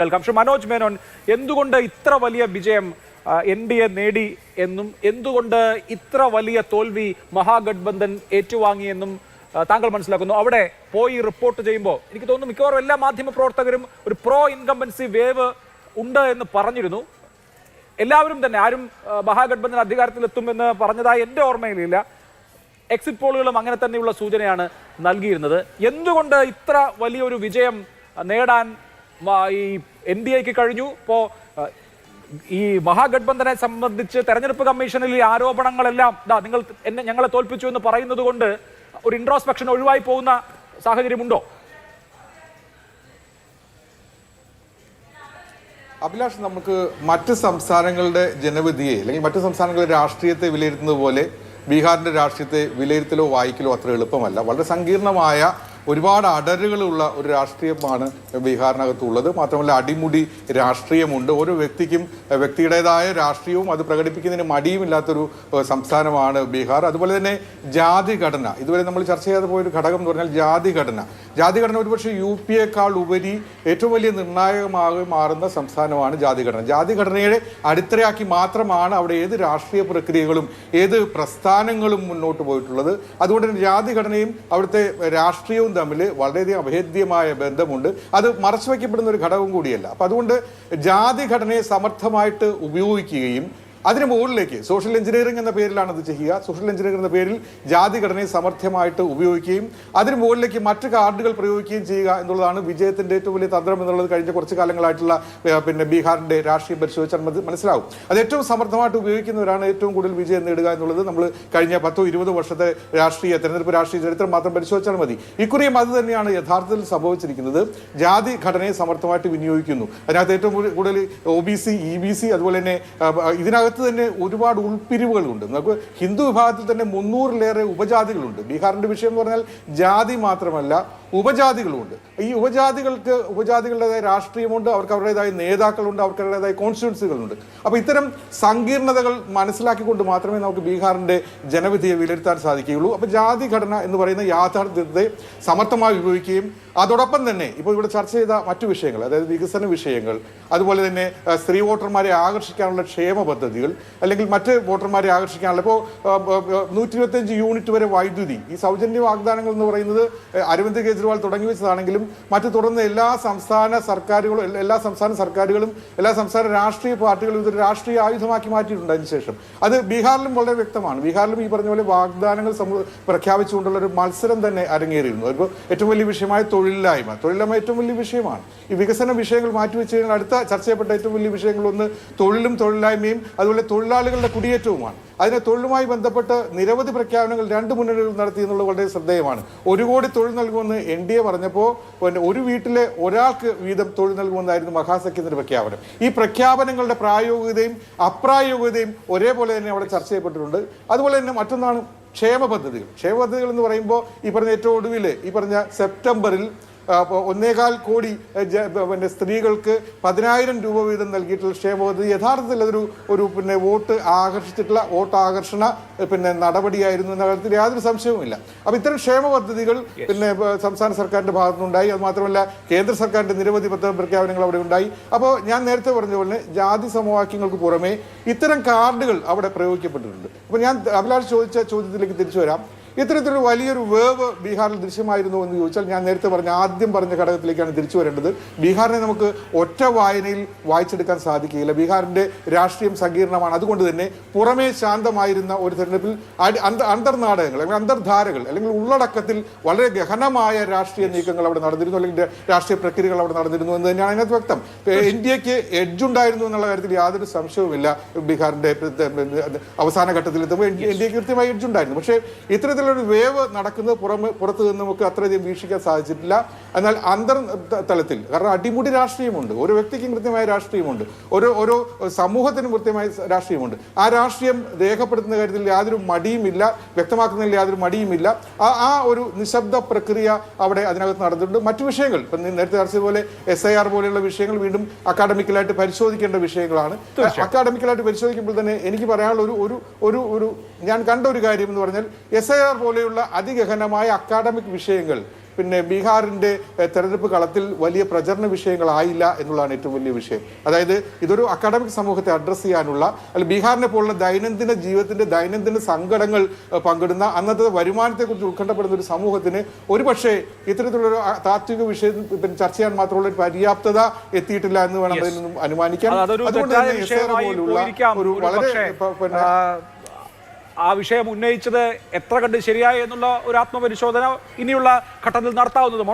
കേൾക്കാം പക്ഷെ മനോജ് മേനോൻ എന്തുകൊണ്ട് ഇത്ര വലിയ വിജയം എൻ ഡി എ നേടി എന്നും എന്തുകൊണ്ട് ഇത്ര വലിയ തോൽവി മഹാഗഡ്ബന്ധൻ ഏറ്റുവാങ്ങിയെന്നും താങ്കൾ മനസ്സിലാക്കുന്നു. അവിടെ പോയി റിപ്പോർട്ട് ചെയ്യുമ്പോൾ എനിക്ക് തോന്നുന്നു മിക്കവാറും എല്ലാ മാധ്യമ പ്രവർത്തകരും ഒരു പ്രോ ഇൻകംബൻസി വേവ് ഉണ്ട് എന്ന് പറഞ്ഞിരുന്നു. എല്ലാവരും തന്നെ ആരും മഹാഗഡ്ബന്ധൻ അധികാരത്തിലെത്തുമെന്ന് പറഞ്ഞതായി എന്റെ ഓർമ്മയിലില്ല. എക്സിറ്റ് പോളുകളും അങ്ങനെ തന്നെയുള്ള സൂചനയാണ് നൽകിയിരുന്നത്. എന്തുകൊണ്ട് ഇത്ര വലിയൊരു വിജയം നേടാൻ ഈ എൻ ഡി എക്ക് കഴിഞ്ഞു. ഇപ്പോ ഈ മഹാഗഡ്ബന്ധനെ സംബന്ധിച്ച് തെരഞ്ഞെടുപ്പ് കമ്മീഷനിൽ ഈ ആരോപണങ്ങളെല്ലാം ഇതാ നിങ്ങൾ എന്നെ ഞങ്ങളെ തോൽപ്പിച്ചു എന്ന് പറയുന്നത് കൊണ്ട് ഒരു ഇൻട്രോസ്പെക്ഷൻ ഒഴിവായി പോകുന്ന സാഹചര്യമുണ്ടോ? അഭിലാഷ് നമുക്ക് മറ്റ് സംസ്ഥാനങ്ങളുടെ ജനവിധിയെ അല്ലെങ്കിൽ മറ്റ് സംസ്ഥാനങ്ങളുടെ രാഷ്ട്രീയത്തെ വിലയിരുത്തുന്നത് പോലെ ബീഹാറിന്റെ രാഷ്ട്രീയത്തെ വിലയിരുത്തലോ വായിക്കലോ അത്ര എളുപ്പമല്ല. വളരെ സങ്കീർണമായ ഒരുപാട് അടരുകളുള്ള ഒരു രാഷ്ട്രീയമാണ് ബീഹാറിനകത്തുള്ളത്. മാത്രമല്ല അടിമുടി രാഷ്ട്രീയമുണ്ട്. ഓരോ വ്യക്തിക്കും വ്യക്തിയുടേതായ രാഷ്ട്രീയവും അത് പ്രകടിപ്പിക്കുന്നതിന് മടിയുമില്ലാത്തൊരു സംസ്ഥാനമാണ് ബീഹാർ. അതുപോലെ തന്നെ ജാതി ഘടന. ഇതുവരെ നമ്മൾ ചർച്ച ചെയ്യാതെ പോയൊരു ഘടകം എന്ന് പറഞ്ഞാൽ ജാതി ഘടന. ജാതി ഘടന ഒരുപക്ഷെ യു പി എക്കാൾ ഉപരി ഏറ്റവും വലിയ നിർണായകമായി മാറുന്ന സംസ്ഥാനമാണ് ജാതി ഘടന. ജാതി ഘടനയുടെ അടിത്തറയാക്കി മാത്രമാണ് അവിടെ ഏത് രാഷ്ട്രീയ പ്രക്രിയകളും ഏത് പ്രസ്ഥാനങ്ങളും മുന്നോട്ട് പോയിട്ടുള്ളത്. അതുകൊണ്ട് തന്നെ ജാതി ഘടനയും അവിടുത്തെ രാഷ്ട്രീയവും തമ്മിൽ വളരെയധികം അഭേദ്യമായ ബന്ധമുണ്ട്. അത് മറച്ചു വയ്ക്കപ്പെടുന്ന ഒരു ഘടകം കൂടിയല്ല. അപ്പം അതുകൊണ്ട് ജാതി ഘടനയെ സമർത്ഥമായിട്ട് ഉപയോഗിക്കുകയും അതിന് മുകളിലേക്ക് സോഷ്യൽ എഞ്ചിനീയറിംഗ് എന്ന പേരിലാണ് ഇത് ചെയ്യുക. സോഷ്യൽ എഞ്ചിനീയറിംഗ് എന്ന പേരിൽ ജാതി ഘടനയെ സമർത്ഥമായിട്ട് ഉപയോഗിക്കുകയും അതിന് മുകളിലേക്ക് മറ്റു കാർഡുകൾ പ്രയോഗിക്കുകയും ചെയ്യുക എന്നുള്ളതാണ് വിജയത്തിന്റെ ഏറ്റവും വലിയ തന്ത്രം എന്നുള്ളത് കഴിഞ്ഞ കുറച്ച് കാലങ്ങളായിട്ടുള്ള പിന്നെ ബീഹാറിന്റെ രാഷ്ട്രീയം പരിശോധിച്ചാൽ മനസ്സിലാവും. അത് ഏറ്റവും സമർത്ഥമായിട്ട് ഉപയോഗിക്കുന്നവരാണ് ഏറ്റവും കൂടുതൽ വിജയം നേടുക എന്നുള്ളത് നമ്മൾ കഴിഞ്ഞ പത്തോ ഇരുപതോ വർഷത്തെ രാഷ്ട്രീയ തെരഞ്ഞെടുപ്പ് രാഷ്ട്രീയ ചരിത്രം മാത്രം പരിശോധിച്ചാൽ മതി. ഇക്കുറിയും അത് തന്നെയാണ് യഥാർത്ഥത്തിൽ സംഭവിച്ചിരിക്കുന്നത്. ജാതി ഘടനയെ സമർത്ഥമായിട്ട് വിനിയോഗിക്കുന്നു. അതിനകത്ത് ഏറ്റവും കൂടുതൽ- O B C E B C അതുപോലെ തന്നെ ആ, ആ, തന്നെ ഒരുപാട് ഉൾപിരിവുകളുണ്ട്. നമുക്ക് ഹിന്ദു വിഭാഗത്തിൽ തന്നെ മുന്നൂറിലേറെ ഉപജാതികളുണ്ട്. ബീഹാറിന്റെ വിഷയം എന്ന് പറഞ്ഞാൽ ജാതി മാത്രമല്ല ഉപജാതികളുമുണ്ട് ഈ ഉപജാതികൾക്ക് ഉപജാതികളുടേതായ രാഷ്ട്രീയമുണ്ട് അവർക്ക് അവരുടേതായ നേതാക്കളുണ്ട് അവർക്ക് അവരുടേതായ അപ്പോൾ ഇത്തരം സങ്കീർണതകൾ മനസ്സിലാക്കിക്കൊണ്ട് മാത്രമേ നമുക്ക് ബീഹാറിന്റെ ജനവിധിയെ വിലയിരുത്താൻ സാധിക്കുകയുള്ളൂ. അപ്പോൾ ജാതി ഘടന എന്ന് പറയുന്ന യാഥാർത്ഥ്യത്തെ സമർത്ഥമായി ഉപയോഗിക്കുകയും അതോടൊപ്പം തന്നെ ഇപ്പോൾ ഇവിടെ ചർച്ച ചെയ്ത മറ്റു വിഷയങ്ങൾ അതായത് വികസന വിഷയങ്ങൾ അതുപോലെ തന്നെ സ്ത്രീ വോട്ടർമാരെ ആകർഷിക്കാനുള്ള ക്ഷേമ പദ്ധതികൾ അല്ലെങ്കിൽ മറ്റ് വോട്ടർമാരെ ആകർഷിക്കാനുള്ള ഇപ്പോൾ നൂറ്റി യൂണിറ്റ് വരെ വൈദ്യുതി ഈ സൗജന്യ വാഗ്ദാനങ്ങൾ എന്ന് പറയുന്നത് അരവിന്ദ് കെജ്രിവാൾ തുടങ്ങി വെച്ചതാണെങ്കിലും മറ്റ് തുടർന്ന് എല്ലാ സംസ്ഥാന സർക്കാരുകളും എല്ലാ- സംസ്ഥാന സർക്കാരുകളും എല്ലാ സംസ്ഥാന രാഷ്ട്രീയ പാർട്ടികളും ഇതൊരു രാഷ്ട്രീയ ആയുധമാക്കി മാറ്റിയിട്ടുണ്ട് അതിനുശേഷം അത് ബീഹാറിലും വളരെ വ്യക്തമാണ്. ബീഹാറിലും ഈ പറഞ്ഞ പോലെ വാഗ്ദാനങ്ങൾ പ്രഖ്യാപിച്ചുകൊണ്ടുള്ള ഒരു മത്സരം തന്നെ അരങ്ങേറിയിരുന്നു. അതിപ്പോൾ ഏറ്റവും വലിയ വിഷയമായ തൊഴിലില്ലായ്മ. തൊഴിലില്ലായ്മ ഏറ്റവും വലിയ വിഷയമാണ്. ഈ വികസന വിഷയങ്ങൾ മാറ്റിവെച്ച് കഴിഞ്ഞാൽ അടുത്ത ചർച്ച ചെയ്യപ്പെട്ട ഏറ്റവും വലിയ വിഷയങ്ങളൊന്ന് തൊഴിലും തൊഴിലില്ലായ്മയും അതുപോലെ തൊഴിലാളികളുടെ കുടിയേറ്റവുമാണ്. അതിനെ തൊഴിലുമായി ബന്ധപ്പെട്ട് നിരവധി പ്രഖ്യാപനങ്ങൾ രണ്ട് മുന്നണികൾ നടത്തി എന്നുള്ളത് വളരെ ശ്രദ്ധേയമാണ്. ഒരു കോടി തൊഴിൽ നൽകുമെന്ന് എൻ ഡി എ പറഞ്ഞപ്പോൾ പിന്നെ ഒരു വീട്ടിലെ ഒരാൾക്ക് വീതം തൊഴിൽ നൽകുമെന്നായിരുന്നു മഹാസഖ്യത്തിന്റെ പ്രഖ്യാപനം. ഈ പ്രഖ്യാപനങ്ങളുടെ പ്രായോഗികതയും അപ്രായോഗികതയും ഒരേപോലെ തന്നെ അവിടെ ചർച്ച ചെയ്യപ്പെട്ടിട്ടുണ്ട്. അതുപോലെ തന്നെ മറ്റൊന്നാണ് ക്ഷേമ പദ്ധതികൾ. ക്ഷേമ പദ്ധതികൾ എന്ന് പറയുമ്പോൾ ഈ പറഞ്ഞ ഏറ്റവും ഒടുവിൽ ഈ പറഞ്ഞ സെപ്റ്റംബറിൽ ഒന്നേകാൽ കോടി പിന്നെ സ്ത്രീകൾക്ക് പതിനായിരം രൂപ വീതം നൽകിയിട്ടുള്ള ക്ഷേമപദ്ധതി യഥാർത്ഥത്തിൽ അതൊരു ഒരു പിന്നെ വോട്ട് ആകർഷിച്ചിട്ടുള്ള വോട്ട് ആകർഷണ പിന്നെ നടപടിയായിരുന്നു എന്ന കാര്യത്തിൽ യാതൊരു സംശയവുമില്ല. അപ്പോൾ ഇത്തരം ക്ഷേമ പദ്ധതികൾ പിന്നെ സംസ്ഥാന സർക്കാരിന്റെ ഭാഗത്തുനിന്നുണ്ടായി. അത് മാത്രമല്ല കേന്ദ്ര സർക്കാരിന്റെ നിരവധി പദ്ധതി പ്രഖ്യാപനങ്ങൾ അവിടെ ഉണ്ടായി. അപ്പോൾ ഞാൻ നേരത്തെ പറഞ്ഞ പോലെ ജാതി സമവാക്യങ്ങൾക്ക് പുറമേ ഇത്തരം കാർഡുകൾ അവിടെ പ്രയോഗിക്കപ്പെട്ടിട്ടുണ്ട്. അപ്പോൾ ഞാൻ അഭിലാഷ് ചോദിച്ച ചോദ്യത്തിലേക്ക് തിരിച്ചു വരാം. ഇത്തരത്തിലൊരു വലിയൊരു വേവ് ബീഹാറിൽ ദൃശ്യമായിരുന്നു എന്ന് ചോദിച്ചാൽ ഞാൻ നേരത്തെ പറഞ്ഞ ആദ്യം പറഞ്ഞ ഘടകത്തിലേക്കാണ് തിരിച്ചു വരേണ്ടത്. ബീഹാറിനെ നമുക്ക് ഒറ്റ വായനയിൽ വായിച്ചെടുക്കാൻ സാധിക്കുകയില്ല. ബീഹാറിന്റെ രാഷ്ട്രീയം സങ്കീർണമാണ്. അതുകൊണ്ട് തന്നെ പുറമേ ശാന്തമായിരുന്ന ഒരു തെരഞ്ഞെടുപ്പിൽ അന്തർനാടകങ്ങൾ അല്ലെങ്കിൽ അന്തർധാരകൾ അല്ലെങ്കിൽ ഉള്ളടക്കത്തിൽ വളരെ ഗഹനമായ രാഷ്ട്രീയ നീക്കങ്ങൾ അവിടെ നടന്നിരുന്നു അല്ലെങ്കിൽ രാഷ്ട്രീയ പ്രക്രിയകൾ അവിടെ നടന്നിരുന്നു എന്ന് തന്നെയാണ് അതിനകത്ത് വ്യക്തം. എൻ ഡി എക്ക് എഡ്ജ് ഉണ്ടായിരുന്നു എന്നുള്ള കാര്യത്തിൽ യാതൊരു സംശയവുമില്ല. ബീഹാറിന്റെ അവസാന ഘട്ടത്തിൽ എത്തുമ്പോൾ എൻ ഡി എ കൃത്യമായി എഡ്ജ് ഉണ്ടായിരുന്നു. പക്ഷേ ഇത്തരത്തിലൊരു വേവ് നടക്കുന്നത് പുറമെ പുറത്തു നിന്ന് നമുക്ക് അത്രയധികം വീക്ഷിക്കാൻ സാധിച്ചിട്ടില്ല. എന്നാൽ അന്തർ തലത്തിൽ കാരണം അടിമുടി രാഷ്ട്രീയമുണ്ട്. ഓരോ വ്യക്തിക്കും കൃത്യമായ രാഷ്ട്രീയമുണ്ട്. ഓരോ ഓരോ സമൂഹത്തിനും കൃത്യമായ രാഷ്ട്രീയമുണ്ട്. ആ രാഷ്ട്രീയം രേഖപ്പെടുത്തുന്ന കാര്യത്തിൽ യാതൊരു മടിയുമില്ല വ്യക്തമാക്കുന്നതിൽ യാതൊരു മടിയുമില്ല. ആ ആ ഒരു നിശബ്ദ പ്രക്രിയ അവിടെ അതിനകത്ത് നടന്നിട്ടുണ്ട്. മറ്റു വിഷയങ്ങൾ ഇപ്പം നേരത്തെ ചർച്ച പോലെ എസ് ഐ ആർ പോലെയുള്ള വിഷയങ്ങൾ വീണ്ടും അക്കാഡമിക്കലായിട്ട് പരിശോധിക്കേണ്ട വിഷയങ്ങളാണ്. അക്കാഡമിക്കലായിട്ട് പരിശോധിക്കുമ്പോൾ തന്നെ എനിക്ക് പറയാനുള്ള ഒരു ഒരു ഒരു ഒരു ഞാൻ കണ്ട ഒരു കാര്യം എന്ന് പറഞ്ഞാൽ എസ് ഐ ആർ പോലെയുള്ള അതിഗഹനമായ അക്കാഡമിക് വിഷയങ്ങൾ പിന്നെ ബീഹാറിന്റെ ഏഹ്, തെരഞ്ഞെടുപ്പ് കളത്തിൽ വലിയ പ്രചരണ വിഷയങ്ങളായില്ല എന്നുള്ളതാണ് ഏറ്റവും വലിയ വിഷയം. അതായത് ഇതൊരു അക്കാഡമിക് സമൂഹത്തെ അഡ്രസ്സ് ചെയ്യാനുള്ള അല്ല ബീഹാറിനെ പോലുള്ള ദൈനംദിന ജീവിതത്തിന്റെ ദൈനംദിന സങ്കടങ്ങൾ പങ്കിടുന്ന അന്നത്തെ വരുമാനത്തെക്കുറിച്ച് ഉത്കണ്ഠപ്പെടുന്ന ഒരു സമൂഹത്തിന് ഒരുപക്ഷെ ഇത്തരത്തിലുള്ള ഒരു ആ- താത്വിക വിഷയം പിന്നെ ചർച്ച ചെയ്യാൻ മാത്രമുള്ള പര്യാപ്തത എത്തിയിട്ടില്ല എന്ന് വേണം അതിൽ നിന്നും അനുമാനിക്കാം. അതുകൊണ്ട് തന്നെ പോലുള്ള ഒരു വളരെ ആ വിഷയം ഉന്നയിച്ചത് എത്ര കണ്ട് ശരിയായി എന്നുള്ള ഒരു ആത്മപരിശോധന ഇനിയുള്ള ഘട്ടത്തിൽ നടത്താവുന്നതുമാണ്.